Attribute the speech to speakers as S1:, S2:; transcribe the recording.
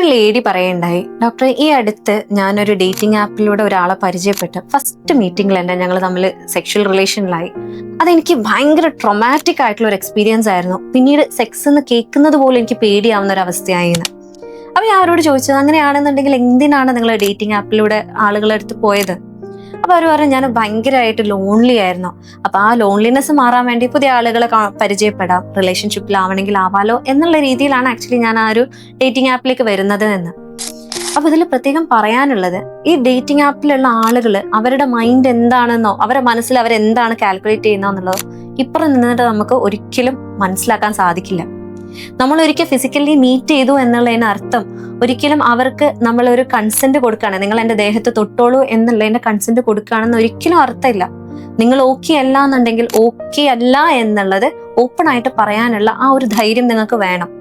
S1: ഒരു lady പറയണ്ടായി doctor ഈ അടുത്ത് ഞാനൊരു ഡേറ്റിംഗ് ആപ്പിലൂടെ ഒരാളെ പരിചയപ്പെട്ട്. ഫസ്റ്റ് മീറ്റിംഗിൽ തന്നെ ഞങ്ങൾ തമ്മിൽ സെക്ഷൽ റിലേഷനിലായി അതെനിക്ക് ഭയങ്കര ട്രൊമാറ്റിക് ആയിട്ടുള്ള ഒരു എക്സ്പീരിയൻസ് ആയിരുന്നു. പിന്നീട് സെക്സ് എന്ന് കേൾക്കുന്നത് പോലും എനിക്ക് പേടിയാവുന്ന ഒരു അവസ്ഥയായിരുന്നു അപ്പൊ ഞാൻ അവരോട് ചോദിച്ചത് അങ്ങനെയാണെന്നുണ്ടെങ്കിൽ എന്തിനാണ് നിങ്ങൾ ഡേറ്റിംഗ് ആപ്പിലൂടെ ആളുകളെടുത്ത് പോയത്? അപ്പൊ അവർ പറഞ്ഞു ഞാൻ ഭയങ്കരമായിട്ട് ലോൺലി ആയിരുന്നു. അപ്പൊ ആ ലോൺലിനെസ് മാറാൻ വേണ്ടി പുതിയ ആളുകളെ പരിചയപ്പെടാം. റിലേഷൻഷിപ്പിലാവണമെങ്കിൽ ആവാലോ എന്നുള്ള രീതിയിലാണ് ആക്ച്വലി ഞാൻ ആ ഒരു ഡേറ്റിംഗ് ആപ്പിലേക്ക് വരുന്നത് എന്ന്. അപ്പൊ ഇതിൽ പ്രത്യേകം പറയാനുള്ളത് ഈ ഡേറ്റിംഗ് ആപ്പിലുള്ള ആളുകൾ അവരുടെ മൈൻഡ് എന്താണെന്നോ അവരുടെ മനസ്സിൽ അവരെന്താണ് കാൽക്കുലേറ്റ് ചെയ്യുന്നോ എന്നുള്ളത് ഇപ്പുറം നിന്നിട്ട് നമുക്ക് ഒരിക്കലും മനസ്സിലാക്കാൻ സാധിക്കില്ല. നമ്മൾ ഒരിക്കൽ ഫിസിക്കലി മീറ്റ് ചെയ്തു എന്നുള്ളതിന് അർത്ഥം ഒരിക്കലും അവർക്ക് നമ്മൾ ഒരു കൺസെന്റ് കൊടുക്കുകയാണ്. നിങ്ങൾ എന്റെ ദേഹത്ത് തൊട്ടോളൂ എന്നുള്ളതിന്റെ കൺസെന്റ് കൊടുക്കുകയാണെന്ന് ഒരിക്കലും അർത്ഥമില്ല. നിങ്ങൾ ഓക്കെ അല്ല എന്നുണ്ടെങ്കിൽ ഓക്കെ അല്ല എന്നുള്ളത് ഓപ്പൺ ആയിട്ട് പറയാനുള്ള ആ ഒരു ധൈര്യം നിങ്ങൾക്ക് വേണം.